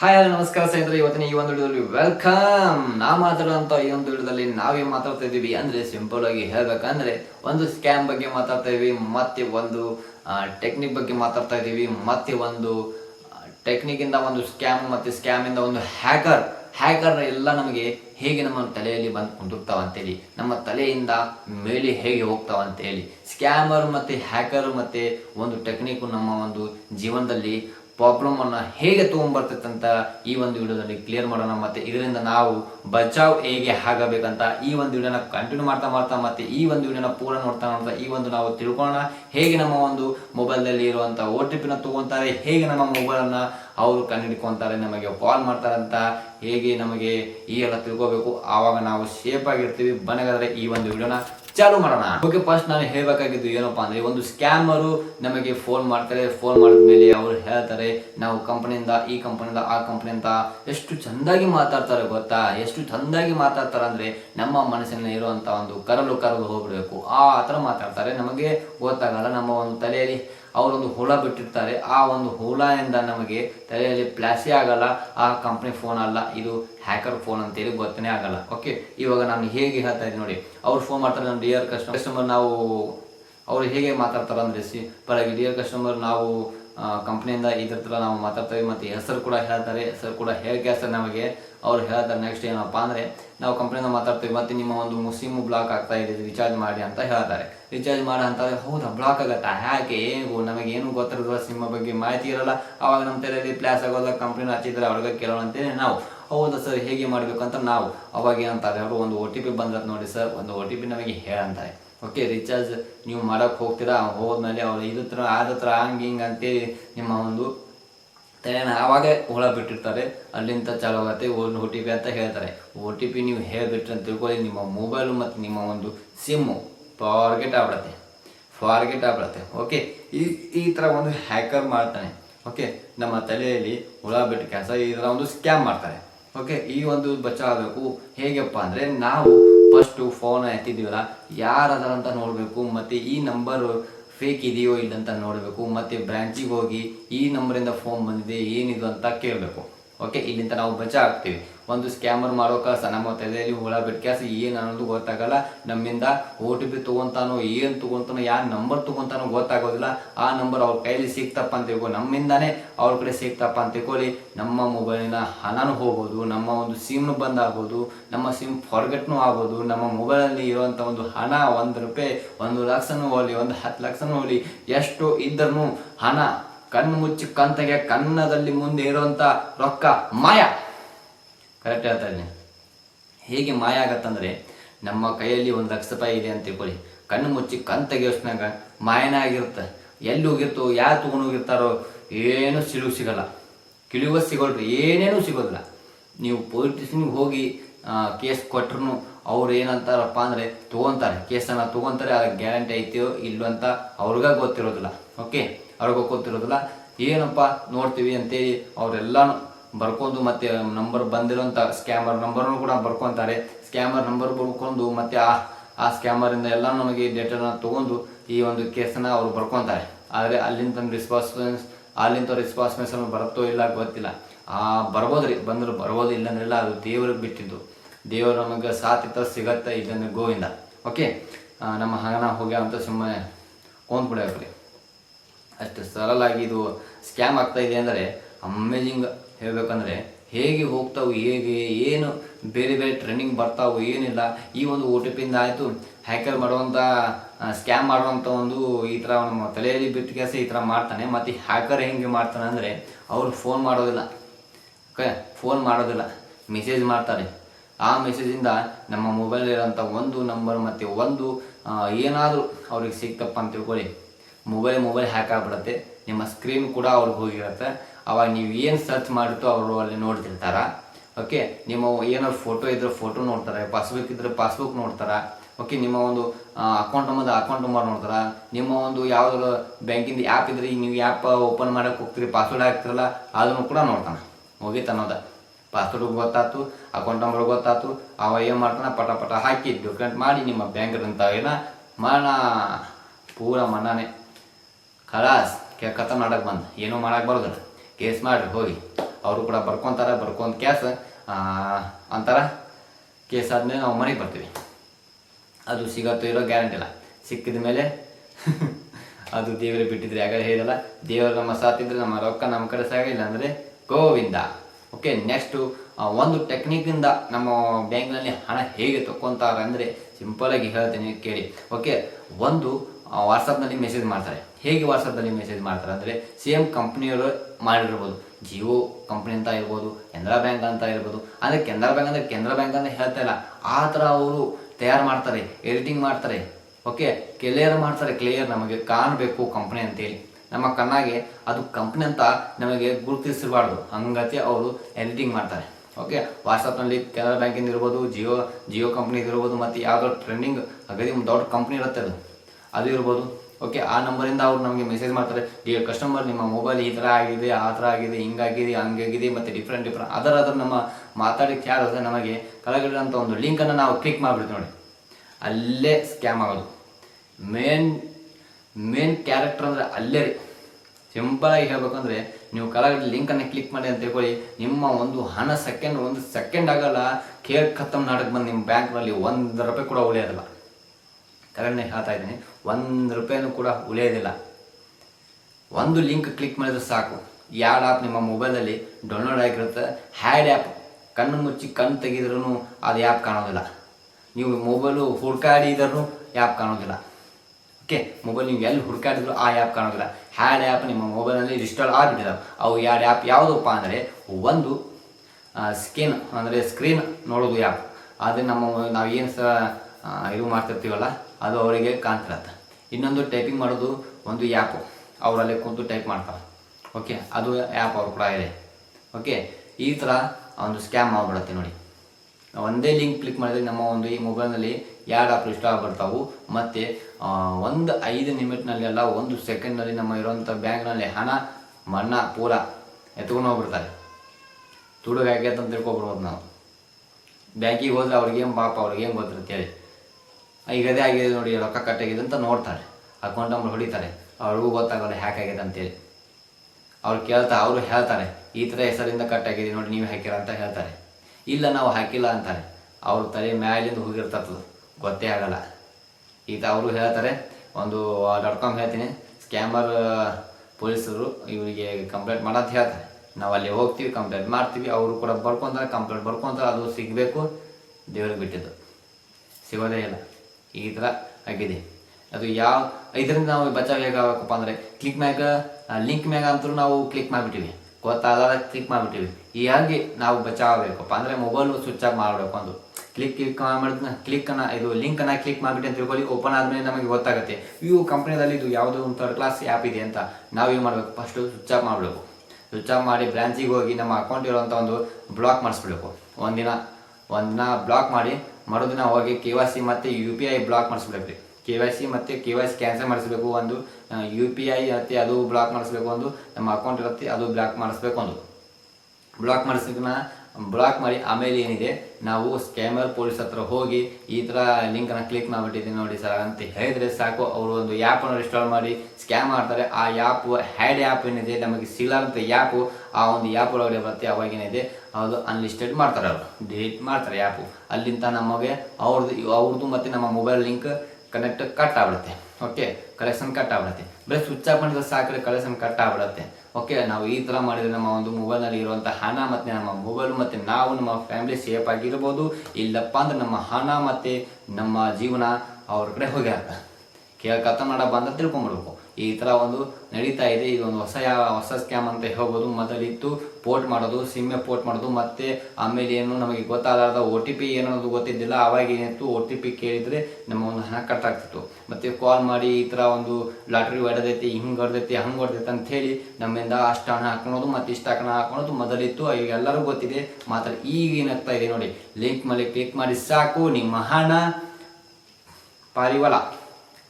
Hi hello ನಮಸ್ಕಾರ ಸ್ನೇಹಿತರೆ. ಇವತ್ತಿನ ಈ ಒಂದು ವಿಡಿಯೋದಲ್ಲಿ ವೆಲ್ಕಮ್ ನಾ ಮಾತಾಡುವಂತ ಈ ಒಂದು ವಿಡಿಯೋದಲ್ಲಿ ನಾವೇ ಮಾತಾಡ್ತಾ ಇದೀವಿ ಅಂದ್ರೆ ಸಿಂಪಲ್ ಆಗಿ ಹೇಳ್ಬೇಕಂದ್ರೆ ಒಂದು ಸ್ಕ್ಯಾಮ್ ಬಗ್ಗೆ ಮಾತಾಡ್ತಾ ಇದೀವಿ ಮತ್ತೆ ಒಂದು ಟೆಕ್ನಿಕ್ ಬಗ್ಗೆ ಮಾತಾಡ್ತಾ ಇದೀವಿ ಮತ್ತೆ ಒಂದು ಟೆಕ್ನಿಕ್ ಇಂದ ಒಂದು ಸ್ಕ್ಯಾಮ್ ಮತ್ತೆ ಸ್ಕ್ಯಾಮ್ ಇಂದ ಒಂದು ಹ್ಯಾಕರ್ ಹ್ಯಾಕರ್ ಎಲ್ಲ ನಮಗೆ ಹೇಗೆ ನಮ್ಮ ತಲೆಯಲ್ಲಿ ಬಂದು ಅಂತ ಹೇಳಿ ನಮ್ಮ ತಲೆಯಿಂದ ಮೇಲೆ ಹೇಗೆ ಹೋಗ್ತಾವ ಅಂತೇಳಿ ಸ್ಕ್ಯಾಮರ್ ಮತ್ತೆ ಹ್ಯಾಕರ್ ಮತ್ತೆ ಒಂದು ಟೆಕ್ನಿಕ್ ನಮ್ಮ ಒಂದು ಜೀವನದಲ್ಲಿ ಪ್ರಾಬ್ಲಮ್ ಅನ್ನ ಹೇಗೆ ತಗೊಂಡ್ಬರ್ತೈತಂತ ಈ ಒಂದು ವಿಡಿಯೋದಲ್ಲಿ ಕ್ಲಿಯರ್ ಮಾಡೋಣ ಮತ್ತೆ ಇದರಿಂದ ನಾವು ಬಚಾವ್ ಹೇಗೆ ಆಗಬೇಕಂತ ಈ ಒಂದು ವಿಡಿಯೋನ ಕಂಟಿನ್ಯೂ ಮಾಡ್ತಾ ಮಾಡ್ತಾ ಮತ್ತೆ ಈ ಒಂದು ವಿಡಿಯೋನ ಪೂರ ನೋಡ್ತಾ ನೋಡ್ತಾ ಈ ಒಂದು ನಾವು ತಿಳ್ಕೊಳ್ಳೋಣ. ಹೇಗೆ ನಮ್ಮ ಒಂದು ಮೊಬೈಲ್ನಲ್ಲಿ ಇರುವಂತ ಓ ಟಿ ಪಿನ ತಗೊಂತಾರೆ, ಹೇಗೆ ನಮ್ಮ ಮೊಬೈಲನ್ನು ಅವರು ಕಂಡುಹಿಡ್ಕೊಂತಾರೆ ನಮಗೆ ಕಾಲ್ ಮಾಡ್ತಾರೆ ಅಂತ ಹೇಗೆ ನಮಗೆ ಈ ಎಲ್ಲ ತಿಳ್ಕೋಬೇಕು, ಆವಾಗ ನಾವು ಸೇಫ್ ಆಗಿರ್ತೀವಿ. ಬನಗಾದ್ರೆ ಈ ಒಂದು ವಿಡಿಯೋನ ಚಾಲು ಮಾಡೋಣ. ಓಕೆ ಫಸ್ಟ್ ನಾನು ಹೇಳಬೇಕಾಗಿದ್ದು ಏನಪ್ಪಾ ಅಂದ್ರೆ, ಒಂದು ಸ್ಕ್ಯಾಮರು ನಮಗೆ ಫೋನ್ ಮಾಡ್ತಾರೆ ಫೋನ್ ಮಾಡಿದ ಮೇಲೆ ಅವರು ಹೇಳ್ತಾರೆ, ನಾವು ಕಂಪನಿಯಿಂದ ಈ ಕಂಪನಿಯಿಂದ ಆ ಕಂಪನಿಯಿಂದ ಎಷ್ಟು ಚಂದಾಗಿ ಮಾತಾಡ್ತಾರೆ ಗೊತ್ತಾ? ಎಷ್ಟು ಚಂದಾಗಿ ಮಾತಾಡ್ತಾರೆ ಅಂದ್ರೆ, ನಮ್ಮ ಮನಸ್ಸಿನಲ್ಲಿ ಇರುವಂತ ಒಂದು ಕರಲು ಕರಲು ಹೋಗ್ಬಿಡ್ಬೇಕು ಆ ಥರ ಮಾತಾಡ್ತಾರೆ. ನಮಗೆ ಗೊತ್ತಾಗಲ್ಲ, ನಮ್ಮ ಒಂದು ತಲೆಯಲ್ಲಿ ಅವರೊಂದು ಹೋಲ ಬಿಟ್ಟಿರ್ತಾರೆ. ಆ ಒಂದು ಹೋಲಾಯಿಂದ ನಮಗೆ ತಲೆಯಲ್ಲಿ ಪ್ಲಾಸಿ ಆಗಲ್ಲ, ಆ ಕಂಪ್ನಿ ಫೋನ್ ಅಲ್ಲ, ಇದು ಹ್ಯಾಕರ್ ಫೋನ್ ಅಂತೇಳಿ ಗೊತ್ತನೇ ಆಗಲ್ಲ. ಓಕೆ ಇವಾಗ ನಾನು ಹೇಗೆ ಹೇಳ್ತಾ ಇದ್ದೀನಿ ನೋಡಿ, ಅವ್ರು ಫೋನ್ ಮಾಡ್ತಾರೆ, ನಮ್ಮ ಡಿಯರ್ ಕಸ್ಟಮರ್ ಕಸ್ಟಮರ್ ನಾವು, ಅವ್ರು ಹೇಗೆ ಮಾತಾಡ್ತಾರೆ ಅಂದರೆ ಸಿ, ಪರವಾಗಿ ಡಿಯರ್ ಕಸ್ಟಮರ್ ನಾವು ಕಂಪ್ನಿಯಿಂದ ಇದ್ರ ಥರ ನಾವು ಮಾತಾಡ್ತೇವೆ ಮತ್ತು ಹೆಸರು ಕೂಡ ಹೇಳ್ತಾರೆ, ಹೆಸರು ಕೂಡ ಸರ್ ನಮಗೆ. ಅವ್ರು ಹೇಳ್ತಾರೆ ನೆಕ್ಸ್ಟ್ ಏನಪ್ಪ ಅಂದರೆ, ನಾವು ಕಂಪ್ನಿಯಿಂದ ಮಾತಾಡ್ತೇವೆ, ಮತ್ತು ನಿಮ್ಮ ಒಂದು ಮುಸ್ಲಿಮು ಬ್ಲಾಕ್ ಆಗ್ತಾ ಇದೆ ರಿಚಾರ್ಜ್ ಮಾಡಿ ಅಂತ ಹೇಳ್ತಾರೆ. ರಿಚಾರ್ಜ್ ಮಾಡ ಅಂತಾರೆ ಹೌದಾ ಬ್ಲಾಕ್ ಆಗತ್ತಾ ಯಾಕೆ ನಮಗೆ ಏನು ಗೊತ್ತಿರೋದಿಲ್ಲ ಸಿಮ್ ಬಗ್ಗೆ ಮಾಹಿತಿ ಇರಲ್ಲ. ಅವಾಗ ನಮ್ಮ ತಲೆಯಲ್ಲಿ ಪ್ಲಾಸ್ ಆಗೋದ ಕಂಪ್ನಿನ ಹಚ್ಚಿದ್ರೆ ಅವ್ರಿಗೆ ಕೇಳೋಣ ಅಂತೇಳಿ ನಾವು. ಹೌದಾ ಸರ್, ಹೇಗೆ ಮಾಡಬೇಕು ಅಂತ ನಾವು. ಅವಾಗ ಏನಂತಾರೆ ಅವರು, ಒಂದು ಒ ಟಿ ಪಿ ಬಂದ್ರೆ ನೋಡಿ ಸರ್, ಒಂದು ಒ ಟಿ ಪಿ ನಮಗೆ ಹೇಳಂತಾರೆ. ಓಕೆ ರಿಚಾರ್ಜ್ ನೀವು ಮಾಡೋಕೆ ಹೋಗ್ತೀರಾ? ಹೋದ್ಮೇಲೆ ಅವ್ರು ಇದ್ರ ಹತ್ರ ಆದ ಹತ್ರ, ಹಂಗೆ ಹಿಂಗೆ ಅಂತೇಳಿ ನಿಮ್ಮ ಒಂದು ತಲೆನ ಆವಾಗೇ ಹುಳ ಬಿಟ್ಟಿರ್ತಾರೆ. ಅಲ್ಲಿಂದ ಚಾಲು ಆಗುತ್ತೆ ಒಂದು ಒ ಟಿ ಪಿ ಅಂತ ಹೇಳ್ತಾರೆ. ಒ ಟಿ ಪಿ ನೀವು ಹೇಳ್ಬಿಟ್ರೆ ಅಂತ ತಿಳ್ಕೊಳ್ಳಿ, ನಿಮ್ಮ ಮೊಬೈಲು ಮತ್ತು ನಿಮ್ಮ ಒಂದು ಸಿಮ್ಮು ಫಾರ್ಗೆಟ್ ಆಗ್ಬಿಡತ್ತೆ. ಫಾರ್ಗೆಟ್ ಆಗ್ಬಿಡತ್ತೆ. ಓಕೆ ಈ ಈ ಥರ ಒಂದು ಹ್ಯಾಕರ್ ಮಾಡ್ತಾನೆ. ಓಕೆ ನಮ್ಮ ತಲೆಯಲ್ಲಿ ಹುಳ ಬಿಟ್ಟು ಕೆಲಸ, ಈ ಥರ ಒಂದು ಸ್ಕ್ಯಾಮ್ ಮಾಡ್ತಾರೆ. ಓಕೆ ಈ ಒಂದು ಬಚ್ಚಾಗಬೇಕು ಹೇಗಪ್ಪ ಅಂದರೆ ನಾವು ಫಸ್ಟು ಫೋನ್ ಎತ್ತಿದ್ದೀವಲ್ಲ ಯಾರು ಅದರ ಅಂತ ನೋಡಬೇಕು. ಮತ್ತು ಈ ನಂಬರ್ ಫೇಕ್ ಇದೆಯೋ ಇಲ್ಲ ಅಂತ ನೋಡಬೇಕು. ಮತ್ತೆ ಬ್ರಾಂಚಿಗೆ ಹೋಗಿ ಈ ನಂಬರಿಂದ ಫೋನ್ ಬಂದಿದೆ, ಏನಿದು ಅಂತ ಕೇಳಬೇಕು. ಓಕೆ ಇಲ್ಲಿಂದ ನಾವು ಬಚಾ ಆಗ್ತೀವಿ. ಒಂದು ಸ್ಕ್ಯಾಮರ್ ಮಾಡೋ ಕೆಲಸ ನಮ್ಮ ತಲೆಯಲ್ಲಿ ಹುಳ ಬಿಟ್ಕ್ಯಾಸ ಏನು ಅನ್ನೋದು ಗೊತ್ತಾಗಲ್ಲ. ನಮ್ಮಿಂದ ಒ ಟಿ ಪಿ ತಗೊಂತಾನೋ, ಏನು ತಗೊಂತಾನೋ, ಯಾರ ನಂಬರ್ ತಗೊಂತಾನೋ ಗೊತ್ತಾಗೋದಿಲ್ಲ. ಆ ನಂಬರ್ ಅವ್ರ ಕೈಲಿ ಸಿಕ್ತಪ್ಪ ಅಂತ ತಿಳ್ಕೊ, ನಮ್ಮಿಂದಾನೇ ಅವ್ರ ಕಡೆ ಸಿಕ್ತಪ್ಪ ಅಂತ ತಿಳ್ಕೊಳ್ಳಿ ನಮ್ಮ ಮೊಬೈಲಿನ ಹಣನೂ ಹೋಗೋದು, ನಮ್ಮ ಒಂದು ಸಿಮ್ನು ಆಗೋದು, ನಮ್ಮ ಸಿಮ್ ಫಾರ್ಗೆಟ್ನು ಆಗೋದು, ನಮ್ಮ ಮೊಬೈಲಲ್ಲಿ ಇರುವಂಥ ಒಂದು ಹಣ ಒಂದು ರೂಪಾಯಿ ಒಂದು ಲಕ್ಷನೂ ಹೋಗಲಿ, ಒಂದು ಹತ್ತು ಲಕ್ಷನೂ ಹೋಗಲಿ, ಎಷ್ಟು ಇದ್ದರೂ ಹಣ ಕಣ್ಣು ಮುಚ್ಚಿ ಕಂತಗೆ ಕನ್ನದಲ್ಲಿ ಮುಂದೆ ಇರುವಂತ ರೊಕ್ಕ ಮಾಯ. ಕರೆಕ್ಟ್ ಹೇಳ್ತಾ ಇದ್ದೀನಿ. ಹೇಗೆ ಮಾಯ ಆಗತ್ತಂದರೆ, ನಮ್ಮ ಕೈಯಲ್ಲಿ ಒಂದು ಲಕ್ಷ ರೂಪಾಯಿ ಇದೆ ಅಂತ ತಿಳ್ಕೊಳ್ಳಿ. ಕಣ್ಣು ಮುಚ್ಚಿ ಕಣ್ ತೆಗಿಯೋಷ್ನಾಗ ಮಾಯನೇ ಆಗಿರುತ್ತೆ. ಎಲ್ಲಿ ಹೋಗಿರ್ತೋ, ಯಾರು ತೊಗೊಂಡು ಹೋಗಿರ್ತಾರೋ ಏನೂ ಸಿಳು ಸಿಗಲ್ಲ. ಕಿಳಿಯುವ ಸಿಗೋಲ್ರಿ, ಏನೇನೂ ಸಿಗೋದಿಲ್ಲ. ನೀವು ಪೊಲೀಸ್ ಸ್ಟೇಷನ್ಗೆ ಹೋಗಿ ಕೇಸ್ ಕೊಟ್ರು ಅವ್ರು ಏನಂತಾರಪ್ಪ ಅಂದರೆ ತೊಗೊಂತಾರೆ. ಕೇಸನ್ನು ತೊಗೊಂತಾರೆ ಅದಕ್ಕೆ ಗ್ಯಾರಂಟಿ ಐತೆಯೋ ಇಲ್ಲೋ ಅಂತ ಅವ್ರಿಗ ಗೊತ್ತಿರೋದಿಲ್ಲ. ಓಕೆ ಅವ್ರಿಗೂ ಗೊತ್ತಿರೋದಿಲ್ಲ. ಏನಪ್ಪ ನೋಡ್ತೀವಿ ಅಂತೇಳಿ ಅವರೆಲ್ಲಾನು ಬರ್ಕೊಂಡು ಮತ್ತೆ ನಂಬರ್ ಬಂದಿರೋಂಥ ಸ್ಕ್ಯಾಮರ್ ನಂಬರ್ನು ಕೂಡ ಬರ್ಕೊಂತಾರೆ. ಸ್ಕ್ಯಾಮರ್ ನಂಬರ್ ಬರ್ಕೊಂಡು ಮತ್ತೆ ಆ ಆ ಸ್ಕ್ಯಾಮರಿಂದ ಎಲ್ಲ ನಮಗೆ ಡೇಟಾನ ತಗೊಂಡು ಈ ಒಂದು ಕೇಸನ್ನ ಅವರು ಬರ್ಕೊಂತಾರೆ. ಆದರೆ ಅಲ್ಲಿಂದ ರಿಸ್ಪಾನ್ಸ್ ಅಲ್ಲಿಂದ ರಿಸ್ಪಾನ್ಸ್ ಬರುತ್ತೋ ಇಲ್ಲ ಗೊತ್ತಿಲ್ಲ. ಆ ಬರ್ಬೋದ್ರಿ, ಬಂದ್ರು ಬರ್ಬೋದು ಇಲ್ಲಂದ್ರೆಲ್ಲ ಅದು ದೇವ್ರಿಗೆ ಬಿಟ್ಟಿದ್ದು. ದೇವರು ನಮಗೆ ಸಾಥ್ ಇತ್ತ ಸಿಗತ್ತೆ ಇಲ್ಲಂದ್ರೆ ಗೋವಿಂದ. ಓಕೆ ನಮ್ಮ ಹಂಗನ ಹೋಗ್ಯಾವ ಅಂತ ಸುಮ್ಮನೆ ಕೊಂದ್ಬಿಡ್ಬೇಕ್ರಿ ಅಷ್ಟು ಸರಳಾಗಿ ಇದು ಸ್ಕ್ಯಾಮ್ ಆಗ್ತಾ ಇದೆ ಅಂದರೆ ಅಮೇಜಿಂಗ್ ಹೇಳಬೇಕಂದ್ರೆ ಹೇಗೆ ಹೋಗ್ತಾವು, ಹೇಗೆ, ಏನು ಬೇರೆ ಬೇರೆ ಟ್ರೆಂಡಿಂಗ್ ಬರ್ತಾವು, ಏನಿಲ್ಲ, ಈ ಒಂದು ಓ ಟಿ ಪಿಯಿಂದ ಆಯಿತು, ಹ್ಯಾಕರ್ ಮಾಡುವಂಥ ಸ್ಕ್ಯಾಮ್ ಮಾಡುವಂಥ ಒಂದು ಈ ಥರ ನಮ್ಮ ತಲೆಯಲ್ಲಿ ಬಿಟ್ಟು ಕೆಲಸ ಈ ಥರ ಮಾಡ್ತಾನೆ, ಮತ್ತು ಹ್ಯಾಕರ್ ಹೆಂಗೆ ಮಾಡ್ತಾನೆ ಅಂದರೆ ಅವರು ಫೋನ್ ಮಾಡೋದಿಲ್ಲ, ಓಕೆ? ಫೋನ್ ಮಾಡೋದಿಲ್ಲ, ಮೆಸೇಜ್ ಮಾಡ್ತಾರೆ. ಆ ಮೆಸೇಜಿಂದ ನಮ್ಮ ಮೊಬೈಲ್ ಇರೋಂಥ ಒಂದು ನಂಬರ್ ಮತ್ತು ಒಂದು ಏನಾದರೂ ಅವ್ರಿಗೆ ಸಿಕ್ತಪ್ಪ ಅಂತ ತಿಳ್ಕೊಳ್ಳಿ. ಮೊಬೈಲ್ ಮೊಬೈಲ್ ಹ್ಯಾಕ್ ಆಗ್ಬಿಡುತ್ತೆ. ನಿಮ್ಮ ಸ್ಕ್ರೀನ್ ಕೂಡ ಅವ್ರಿಗೆ ಹೋಗಿರುತ್ತೆ. ಅವಾಗ ನೀವು ಏನು ಸರ್ಚ್ ಮಾಡಿರ್ತೋ ಅವರು ಅಲ್ಲಿ ನೋಡ್ತಿರ್ತಾರ. ಓಕೆ ನಿಮ್ಮ ಏನಾದ್ರು ಫೋಟೋ ಇದ್ರೆ ಫೋಟೋ ನೋಡ್ತಾರೆ ಪಾಸ್ಬುಕ್ ಇದ್ರೆ ಪಾಸ್ಬುಕ್ ನೋಡ್ತಾರೆ. ಓಕೆ ನಿಮ್ಮ ಒಂದು ಅಕೌಂಟ್ ನಂಬರ್ ಅಕೌಂಟ್ ನಂಬರ್ ನೋಡ್ತಾರೆ. ನಿಮ್ಮ ಒಂದು ಯಾವ್ದಾದ್ರು ಬ್ಯಾಂಕಿಂದ ಆ್ಯಪ್ ಇದ್ರೆ ಈಗ ನೀವು ಆ್ಯಪ್ ಓಪನ್ ಮಾಡಕ್ಕೆ ಹೋಗ್ತೀರಿ ಪಾಸ್ವರ್ಡ್ ಹಾಕ್ತಿರಲ್ಲ, ಅದನ್ನು ಕೂಡ ನೋಡ್ತಾನೆ. ಮುಗೀತು ಅನ್ನೋದು. ಪಾಸ್ವರ್ಡ್ ಗೊತ್ತಾಯ್ತು ಅಕೌಂಟ್ ನಂಬರ್ ಗೊತ್ತಾಯ್ತು ಅವ ಏನು ಮಾಡ್ತಾನೆ ಪಟ ಪಟ ಹಾಕಿ ಡಾಕ್ಯುಮೆಂಟ್ ಮಾಡಿ ನಿಮ್ಮ ಬ್ಯಾಂಕ್ ಅಂತ ಏನ ಮಾಡ ಪೂರ ಮನ್ನಾನೆ ಖಲಾಸ್ ಕೆ ಕಥೆ ಮಾಡಕ್ಕೆ ಬಂದ. ಏನೂ ಮಾಡಕ್ಕೆ ಬರೋದಿಲ್ಲ. ಕೇಸ್ ಮಾಡ್ರಿ, ಹೋಗಿ. ಅವರು ಕೂಡ ಬರ್ಕೊಂತಾರ ಬರ್ಕೊಂತ ಕ್ಯಾಸ್ ಅಂತಾರ. ಕೇಸ್ ಆದ್ಮೇಲೆ ನಾವು ಮನೆಗೆ ಬರ್ತೀವಿ. ಅದು ಸಿಗತ್ತೋ ಇರೋ ಗ್ಯಾರಂಟಿ ಇಲ್ಲ. ಸಿಕ್ಕಿದ ಮೇಲೆ ಅದು ದೇವರೇ ಬಿಟ್ಟಿದ್ರೆ ಯಾಕಂದ್ರೆ ಹೇಳಿದಲ್ಲ ದೇವರು ನಮ್ಮ ಸಾಥ್ ಇದ್ರೆ ನಮ್ಮ ರೊಕ್ಕ ನಮ್ಮ ಕಡೆ ಸಾಗ ಇಲ್ಲ ಅಂದ್ರೆ ಗೋವಿಂದ ಓಕೆ ನೆಕ್ಸ್ಟು ಒಂದು ಟೆಕ್ನಿಕ್ಕಿಂದ ನಮ್ಮ ಬ್ಯಾಂಕ್ನಲ್ಲಿ ಹಣ ಹೇಗೆ ತಕ್ಕೊಂತಾರೆ ಅಂದರೆ ಸಿಂಪಲಾಗಿ ಹೇಳ್ತೀನಿ ಕೇಳಿ. ಓಕೆ ಒಂದು ವಾಟ್ಸಪ್ನಲ್ಲಿ ಮೆಸೇಜ್ ಮಾಡ್ತಾರೆ. ಹೇಗೆ ವಾಟ್ಸಪ್ದಲ್ಲಿ ಮೆಸೇಜ್ ಮಾಡ್ತಾರೆ ಅಂದರೆ ಸೇಮ್ ಕಂಪ್ನಿಯವರು ಮಾಡಿರ್ಬೋದು. ಜಿಯೋ ಕಂಪ್ನಿ ಅಂತ ಇರ್ಬೋದು, ಕೆನರಾ ಬ್ಯಾಂಕ್ ಅಂತ ಇರ್ಬೋದು. ಅಂದರೆ ಕೆನರಾ ಬ್ಯಾಂಕ್ ಅಂದರೆ ಕೆನರಾ ಬ್ಯಾಂಕ್ ಅಂತ ಹೇಳ್ತಾ ಇಲ್ಲ. ಆ ಥರ ಅವರು ತಯಾರು ಮಾಡ್ತಾರೆ ಎಡಿಟಿಂಗ್ ಮಾಡ್ತಾರೆ. ಓಕೆ ಕ್ಲಿಯರ್ ಮಾಡ್ತಾರೆ ಕ್ಲಿಯರ್ ನಮಗೆ ಕಾಣಬೇಕು ಕಂಪ್ನಿ ಅಂತೇಳಿ. ನಮ್ಮ ಕಣ್ಣಾಗೆ ಅದು ಕಂಪ್ನಿ ಅಂತ ನಮಗೆ ಗುರುತಿಸಿರಬಾರ್ದು. ಹಂಗತಿ ಅವರು ಎಡಿಟಿಂಗ್ ಮಾಡ್ತಾರೆ. ಓಕೆ ವಾಟ್ಸಪ್ನಲ್ಲಿ ಕೆನರಾ ಬ್ಯಾಂಕಿಂದ ಇರ್ಬೋದು ಜಿಯೋ ಜಿಯೋ ಕಂಪ್ನಿದು ಇರ್ಬೋದು, ಮತ್ತು ಯಾವುದೋ ಟ್ರೆಂಡಿಂಗ್ ಅಗದಿ ಒಂದು ದೊಡ್ಡ ಕಂಪ್ನಿ ಇರುತ್ತೆ ಅದು. ಅದು ಇರ್ಬೋದು. ಓಕೆ ಆ ನಂಬರಿಂದ ಅವ್ರು ನಮಗೆ ಮೆಸೇಜ್ ಮಾಡ್ತಾರೆ ಈಗ ಕಸ್ಟಮರ್ ನಿಮ್ಮ ಮೊಬೈಲ್ ಈ ಥರ ಆಗಿದೆ, ಆ ಥರ ಆಗಿದೆ, ಹಿಂಗಾಗಿದೆ ಹಂಗಾಗಿದೆ ಮತ್ತು ಡಿಫ್ರೆಂಟ್ ಡಿಫ್ರೆಂಟ್ ಅದರ ಅದರ ನಮ್ಮ ಮಾತಾಡೋಕ್ಕೆ ಯಾರು ನಮಗೆ ಕೆಳಗಡೆ ಅಂತ ಒಂದು ಲಿಂಕನ್ನು ನಾವು ಕ್ಲಿಕ್ ಮಾಡಿಬಿಡ್ತೀವಿ ನೋಡಿ. ಅಲ್ಲೇ ಸ್ಕ್ಯಾಮ್ ಆಗೋದು. ಮೇನ್ ಮೇನ್ ಕ್ಯಾರೆಕ್ಟರ್ ಅಂದರೆ ಅಲ್ಲೇ ರೀ. ಸಿಂಪಲಾಗಿ ಹೇಳ್ಬೇಕಂದ್ರೆ, ನೀವು ಕೆಳಗಡೆ ಲಿಂಕನ್ನು ಕ್ಲಿಕ್ ಮಾಡಿ ಅಂತ ತಿಳ್ಕೊಳ್ಳಿ. ನಿಮ್ಮ ಒಂದು ಹಣ ಸೆಕೆಂಡ್ ಒಂದು ಸೆಕೆಂಡ್ ಆಗಲ್ಲ. ಕೇರ್ ಖತ್ತಮ್ ನಾಟಕ ಬಂದು ನಿಮ್ಮ ಬ್ಯಾಂಕ್ನಲ್ಲಿ ಒಂದು ರೂಪಾಯಿ ಕೂಡ ಉಳಿಯೋದಿಲ್ಲ. ಕರೆಕ್ಟ್ನೇ ಹೇಳ್ತಾ ಇದ್ದೀನಿ. ಒಂದು ರೂಪಾಯಿನೂ ಕೂಡ ಉಳಿಯೋದಿಲ್ಲ. ಒಂದು ಲಿಂಕ್ ಕ್ಲಿಕ್ ಮಾಡಿದ್ರೆ ಸಾಕು. ಯಾಡ್ ಆ್ಯಪ್ ನಿಮ್ಮ ಮೊಬೈಲಲ್ಲಿ ಡೌನ್ಲೋಡ್ ಆಗಿರುತ್ತೆ. ಹ್ಯಾಡ್ ಆ್ಯಪ್ ಕಣ್ಣು ಮುಚ್ಚಿ ಕಣ್ಣು ತೆಗೆದ್ರೂ ಅದು ಆ್ಯಪ್ ಕಾಣೋದಿಲ್ಲ. ನೀವು ಮೊಬೈಲು ಹುಡುಕಾಡಿದ್ರೂ ಆ್ಯಪ್ ಕಾಣೋದಿಲ್ಲ. ಓಕೆ, ಮೊಬೈಲ್ ನೀವು ಎಲ್ಲಿ ಹುಡುಕಾಡಿದ್ರು ಆ ಆ್ಯಪ್ ಕಾಣೋದಿಲ್ಲ. ಹ್ಯಾಡ್ ಆ್ಯಪ್ ನಿಮ್ಮ ಮೊಬೈಲಲ್ಲಿ ಇನ್ಸ್ಟಾಲ್ ಆಗಿಬಿಟ್ಟಿದ್ದಾವೆ ಅವು ಎರಡು ಆ್ಯಪ್ ಯಾವುದಪ್ಪ ಅಂದರೆ, ಒಂದು ಸ್ಕಿನ್, ಅಂದರೆ ಸ್ಕ್ರೀನ್ ನೋಡೋದು ಆ್ಯಪ್ ಆದರೆ ನಮ್ಮ ನಾವು ಏನು ಸಹ ಇದು ಮಾಡ್ತಿರ್ತೀವಲ್ಲ ಅದು ಅವರಿಗೆ ಕಾಣ್ತಿರತ್ತೆ. ಇನ್ನೊಂದು ಟೈಪಿಂಗ್ ಮಾಡೋದು ಒಂದು ಆ್ಯಪು ಅವರಲ್ಲಿ ಕೂತು ಟೈಪ್ ಮಾಡ್ತಾರೆ. ಓಕೆ ಅದು ಆ್ಯಪ್ ಅವ್ರು ಕೂಡ ಇದೆ. ಓಕೆ ಈ ಥರ ಒಂದು ಸ್ಕ್ಯಾಮ್ ಆಗಿಬಿಡುತ್ತೆ ನೋಡಿ. ಒಂದೇ ಲಿಂಕ್ ಕ್ಲಿಕ್ ಮಾಡಿದ್ರೆ ನಮ್ಮ ಒಂದು ಈ ಮೊಬೈಲ್ನಲ್ಲಿ ಎರಡು ಆ್ಯಪ್ ಇಷ್ಟ ಆಗ್ಬಿಡ್ತಾವೆ. ಮತ್ತು ಒಂದು ಐದು ನಿಮಿಟ್ನಲ್ಲಿ ಅಲ್ಲ, ಒಂದು ಸೆಕೆಂಡ್ನಲ್ಲಿ ನಮ್ಮ ಇರೋಂಥ ಬ್ಯಾಂಕ್ನಲ್ಲಿ ಹಣ, ಮಣ್ಣ ಪೂರ ಎತ್ಕೊಂಡು ಹೋಗ್ಬಿಡ್ತಾರೆ. ಅಂತ ತಿಳ್ಕೊಬಿಡ್ಬೋದು ನಾವು. ಬ್ಯಾಂಕಿಗೆ ಹೋದ್ರೆ ಅವ್ರಿಗೇನು ಪಾಪ, ಅವ್ರಿಗೇನು ಗೊತ್ತಿರುತ್ತೆ ಹೇಳಿ. ಈಗ ಅದೇ ಆಗಿದೆ ನೋಡಿ, ರೊಕ್ಕ ಕಟ್ಟಾಗಿದೆ ಅಂತ ನೋಡ್ತಾರೆ. ಅಕೌಂಟ್ ನಂಬರ್ ಹೊಡಿತಾರೆ. ಅವ್ರಿಗೂ ಗೊತ್ತಾಗಲ್ಲ ಹ್ಯಾಕ್ ಆಗಿದೆ ಅಂತೇಳಿ. ಅವ್ರು ಕೇಳ್ತಾ, ಅವರು ಹೇಳ್ತಾರೆ, ಈ ಥರ ಹೆಸರಿಂದ ಕಟ್ಟಾಗಿದೆ ನೋಡಿ, ನೀವು ಹಾಕಿರ ಅಂತ ಹೇಳ್ತಾರೆ. ಇಲ್ಲ, ನಾವು ಹಾಕಿಲ್ಲ ಅಂತಾರೆ. ಅವ್ರ ತಲೆ ಮ್ಯಾಲಿಂದ ಹೋಗಿರ್ತದ. ಗೊತ್ತೇ ಆಗಲ್ಲ. ಈತ ಅವರು ಹೇಳ್ತಾರೆ. ಒಂದು ಡಾಟ್ ಹೇಳ್ತೀನಿ. ಸ್ಕ್ಯಾಮರ್ ಪೊಲೀಸರು ಇವರಿಗೆ ಕಂಪ್ಲೇಂಟ್ ಮಾಡಂತ ಹೇಳ್ತಾರೆ. ನಾವು ಅಲ್ಲಿ ಹೋಗ್ತೀವಿ ಕಂಪ್ಲೇಂಟ್ ಮಾಡ್ತೀವಿ, ಅವರು ಕೂಡ ಬರ್ಕೊಂತಾರೆ ಕಂಪ್ಲೇಂಟ್ ಬರ್ಕೊಂತಾರೆ, ಅದು ಸಿಗಬೇಕು, ದೇವ್ರಿಗೆ ಬಿಟ್ಟಿದ್ದು. ಸಿಗೋದೇ ಇಲ್ಲ. ಈ ಥರ ಆಗಿದೆ. ಅದು ಯಾವ, ಇದರಿಂದ ನಾವು ಬಚಾವ್ ಹೇಗಾಗಬೇಕಪ್ಪ ಅಂದರೆ ಕ್ಲಿಕ್ ಮ್ಯಾಗ ಲಿಂಕ್ ಮ್ಯಾಗ ಅಂತೂ ನಾವು ಕ್ಲಿಕ್ ಮಾಡಿಬಿಟ್ಟಿವಿ. ಗೊತ್ತಾದಾಗ ಕ್ಲಿಕ್ ಮಾಡಿಬಿಟ್ಟಿವಿ. ಹಾಗೆ ನಾವು ಬಚಾವ್ ಆಗಬೇಕಪ್ಪ ಅಂದರೆ ಮೊಬೈಲ್ ಸ್ವಿಚ್ ಆಫ್ ಮಾಡಬೇಕು ಅಂದು ಕ್ಲಿಕ್ ಕ್ಲಿಕ್ ಮಾಡಿದ ಕ್ಲಿಕ್ಕನ್ನು ಇದು ಲಿಂಕನ್ನು ಕ್ಲಿಕ್ ಮಾಡಿಬಿಟ್ಟು ಅಂತ ತಿಳ್ಕೊಳ್ಳಿ ಓಪನ್ ಆದಮೇಲೆ ನಮಗೆ ಗೊತ್ತಾಗುತ್ತೆ. ಇವು ಕಂಪ್ನಿದಲ್ಲಿ ಇದು ಯಾವುದೋ ಒಂದು ಕ್ಲಾಸ್ ಆ್ಯಪ್ ಇದೆ ಅಂತ ನಾವೇನು ಮಾಡಬೇಕು? ಫಸ್ಟು ಸ್ವಿಚ್ ಆಫ್ ಮಾಡಬೇಕು. ಸ್ವಿಚ್ ಆಫ್ ಮಾಡಿ ಬ್ರಾಂಚಿಗೆ ಹೋಗಿ ನಮ್ಮ ಅಕೌಂಟ್ ಇರುವಂಥ ಒಂದು ಬ್ಲಾಕ್ ಮಾಡಿಸ್ಬಿಡ್ಬೇಕು. ಒಂದಿನ ಒಂದಿನ ಬ್ಲಾಕ್ ಮಾಡಿ ಮರುದಿನ ಹೋಗಿ ಕೆ ವೈ ಸಿ ಮತ್ತು ಯು ಪಿ ಐ ಬ್ಲಾಕ್ ಮಾಡಿಸ್ಬೇಕು ಕೆ ವೈ ಸಿ ಮತ್ತು ಕೆ ವೈ ಸಿ ಕ್ಯಾನ್ಸಲ್ ಮಾಡಿಸ್ಬೇಕು ಒಂದು ಯು ಪಿ ಐ ಮತ್ತು ಅದು ಬ್ಲಾಕ್ ಮಾಡಿಸ್ಬೇಕು ಒಂದು, ನಮ್ಮ ಅಕೌಂಟ್ ಇರುತ್ತೆ ಅದು ಬ್ಲಾಕ್ ಮಾಡಿಸ್ಬೇಕು ಒಂದು. ಬ್ಲಾಕ್ ಮಾಡಿಸಿದ್ನ ಬ್ಲಾಕ್ ಮಾಡಿ ಆಮೇಲೆ ಏನಿದೆ, ನಾವು ಸ್ಕ್ಯಾಮರ್ ಪೊಲೀಸ್ ಹತ್ರ ಹೋಗಿ ಈ ಥರ ಲಿಂಕನ್ನು ಕ್ಲಿಕ್ ಮಾಡಿಬಿಟ್ಟಿದ್ದೀನಿ ನೋಡಿ ಸರ್ ಅಂತ ಹೇಳಿದ್ರೆ ಸಾಕು, ಅವರು ಒಂದು ಆ್ಯಪನ್ನು ಇನ್ಸ್ಟಾಲ್ ಮಾಡಿ ಸ್ಕ್ಯಾಮ್ ಮಾಡ್ತಾರೆ. ಆ ಆ್ಯಪ್ ಹ್ಯಾಡ್ ಆ್ಯಪ್ ಏನಿದೆ, ನಮಗೆ ಸಿಗಲಾರಂಥ ಆ್ಯಪು ಆ ಒಂದು ಆ್ಯಪ್ ಒಳಗಡೆ ಬರುತ್ತೆ, ಅವಾಗ ಏನಿದೆ ಅದು ಅನ್ಲಿಸ್ಟೆಡ್ ಮಾಡ್ತಾರೆ ಅವರು. ಡಿಲೀಟ್ ಮಾಡ್ತಾರೆ ಆ್ಯಪು ಅಲ್ಲಿಂದ ನಮಗೆ ಅವ್ರದ್ದು ಅವ್ರದ್ದು ಮತ್ತು ನಮ್ಮ ಮೊಬೈಲ್ ಲಿಂಕ್ ಕನೆಕ್ಟ್ ಕಟ್ ಆಗ್ಬಿಡುತ್ತೆ. ಓಕೆ ಕಲೆಕ್ಷನ್ ಕಟ್ ಆಗ್ಬಿಡುತ್ತೆ. ಬರೀ ಸ್ವಿಚ್ ಆಫ್ ಮಾಡಿದ್ರೆ ಸಾಕ್ರೆ ಕಲೆಕ್ಷನ್ ಕಟ್ ಆಗ್ಬಿಡುತ್ತೆ. ಓಕೆ ನಾವು ಈ ಥರ ಮಾಡಿದರೆ ನಮ್ಮ ಒಂದು ಮೊಬೈಲ್ನಲ್ಲಿ ಇರುವಂಥ ಹಣ ಮತ್ತು ನಮ್ಮ ಮೊಬೈಲ್ ಮತ್ತು ನಾವು ನಮ್ಮ ಫ್ಯಾಮಿಲಿ ಸೇಫ್ ಆಗಿರ್ಬೋದು ಇಲ್ಲಪ್ಪ ಅಂದ್ರೆ ನಮ್ಮ ಹಣ ಮತ್ತು ನಮ್ಮ ಜೀವನ ಅವ್ರ ಕಡೆ ಹೋಗ್ಯಾರ ಕೇಳ್ಕತ್ತ ಮಾಡ ಬಂದ ತಿಳ್ಕೊಂಬಿಡ್ಬೇಕು ಈ ಥರ ಒಂದು ನಡೀತಾ ಇದೆ. ಈಗ ಒಂದು ಹೊಸ ಯಾವ ಹೊಸ ಸ್ಕ್ಯಾಮ್ ಅಂತ ಹೇಳ್ಬೋದು. ಮೊದಲಿತ್ತು ಪೋರ್ಟ್ ಮಾಡೋದು ಸಿಮ್ಮೆ ಪೋರ್ಟ್ ಮಾಡೋದು, ಮತ್ತೆ ಆಮೇಲೆ ಏನು ನಮಗೆ ಗೊತ್ತಾಗಲಾರ್ದ ಓ ಟಿ ಪಿ ಏನನ್ನೋದು ಗೊತ್ತಿದ್ದಿಲ್ಲ. ಆವಾಗ ಏನಿತ್ತು ಒ ಟಿ ಪಿ ಕೇಳಿದರೆ ನಮ್ಮ ಒಂದು ಹಣ ಕಟ್ಟಾಗ್ತಿತ್ತು ಮತ್ತೆ ಕಾಲ್ ಮಾಡಿ ಈ ಥರ ಒಂದು ಲಾಟ್ರಿ ಹೊಡೆದೈತಿ, ಹಿಂಗೆ ಹೊಡೆದೈತಿ, ಹಂಗೆ ಹೊಡೆದೈತಿ ಹೇಳಿ ನಮ್ಮಿಂದ ಅಷ್ಟು ಹಣ ಹಾಕೊಳೋದು ಮತ್ತು ಇಷ್ಟು ಹಣ ಹಾಕೊಳೋದು ಮೊದಲಿತ್ತು. ಈಗ ಎಲ್ಲರೂ ಗೊತ್ತಿದೆ. ಮಾತ್ರ ಈಗ ಏನಾಗ್ತಾ ಇದೆ ನೋಡಿ. ಲಿಂಕ್ ಮೇಲೆ ಕ್ಲಿಕ್ ಮಾಡಿ ಸಾಕು. ನಿಮ್ಮ ಹಣ ಪಾರಿವಲ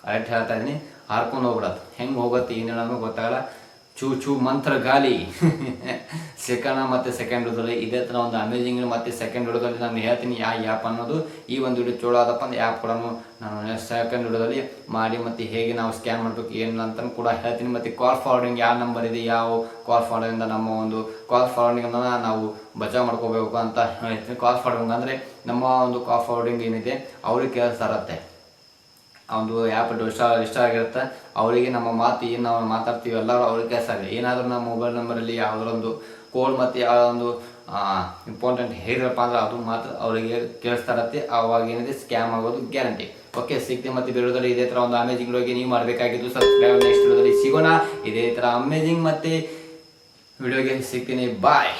ಕರೆಕ್ಟ್ ಹೇಳ್ತಾ ಇದ್ದೀನಿ. ಹಾರ್ಕೊಂಡು ಹೋಗ್ಬಿಡತ್ತೆ ಹೆಂಗೆ ಹೋಗುತ್ತೆ, ಏನು ಗೊತ್ತಾಗಲ್ಲ. ಚೂ ಚೂ, ಮಂತ್ರ, ಗಾಲಿ. ಸೆಕೆಂಡ ಮತ್ತೆ ಸೆಕೆಂಡ್ ವಿಡಿಯೋದಲ್ಲಿ ಇದೇ ಥರ ಒಂದು ಅಮೇಜಿಂಗ್ ಮತ್ತೆ ಸೆಕೆಂಡ್ ವಿಡಿಯೋದಲ್ಲಿ ನಾನು ಹೇಳ್ತೀನಿ ಯಾ ಆ್ಯಪ್ ಅನ್ನೋದು. ಈ ಒಂದು ವಿಡಿಯೋ ಚೋಳ ಆದಪ್ಪ ಅಂದ್ರೆ ಆ್ಯಪ್ ಕೂಡ ನಾನು ಸೆಕೆಂಡ್ ವಿಡಿಯೋದಲ್ಲಿ ಮಾಡಿ ಮತ್ತೆ ಹೇಗೆ ನಾವು ಸ್ಕ್ಯಾನ್ ಮಾಡಬೇಕು, ಏನು ಅಂತ ಕೂಡ ಹೇಳ್ತೀನಿ. ಮತ್ತೆ ಕಾಲ್ ಫಾರ್ವರ್ಡಿಂಗ್ ಯಾವ ನಂಬರ್ ಇದೆ, ಯಾವ ಕಾಲ್ ಫಾರ್ವರ್ಡಿಂದ ನಮ್ಮ ಒಂದು ಕಾಲ್ ಫಾರ್ವರ್ಡಿಂಗ್ ನಾವು ಬಚಾವ್ ಮಾಡ್ಕೋಬೇಕು ಅಂತ ಹೇಳ್ತೀನಿ. ಕಾಲ್ ಫಾರ್ವರ್ಡಿಂಗ್ ಅಂದರೆ ನಮ್ಮ ಒಂದು ಕಾಲ್ ಫಾರ್ವರ್ಡಿಂಗ್ ಏನಿದೆ, ಅವ್ರಿಗೆ ಆ ಒಂದು ಆ್ಯಪ್ ಇಷ್ಟ ಇಷ್ಟ ಆಗಿರುತ್ತೆ. ಅವರಿಗೆ ನಮ್ಮ ಮಾತು ಏನು ನಾವು ಮಾತಾಡ್ತೀವಿ ಎಲ್ಲರೂ ಅವ್ರಿಗೆ ಕೆಲಸ ಆಗಿದೆ ಏನಾದರೂ ನಮ್ಮ ಮೊಬೈಲ್ ನಂಬರಲ್ಲಿ ಯಾವುದೊಂದು ಕೋಡ್ ಮತ್ತು ಯಾವುದೊಂದು ಇಂಪಾರ್ಟೆಂಟ್ ಹೇಳಿದ್ರಪ್ಪ ಅಂದ್ರೆ ಅದು ಮಾತ್ರ ಅವರಿಗೆ ಕೇಳಿಸ್ತಾ ಇರತ್ತೆ. ಆವಾಗ ಏನಿದೆ ಸ್ಕ್ಯಾಮ್ ಆಗೋದು ಗ್ಯಾರಂಟಿ ಓಕೆ ಸಿಗ್ತೀವಿ ಮತ್ತು ವಿಡಿಯೋದಲ್ಲಿ ಇದೇ ಥರ ಒಂದು ಅಮೇಜಿಂಗ್ ಹೋಗಿ ನೀವು ಮಾಡಬೇಕಾಗಿದ್ದು ಸಬ್ಸ್ಕ್ರೈಬ್ ನೆಕ್ಸ್ಟ್ ವಿಡಿಯೋದಲ್ಲಿ ಸಿಗೋಣ. ಇದೇ ಥರ ಅಮೇಜಿಂಗ್ ಮತ್ತು ವಿಡಿಯೋಗೆ ಸಿಗ್ತೀನಿ. ಬಾಯ್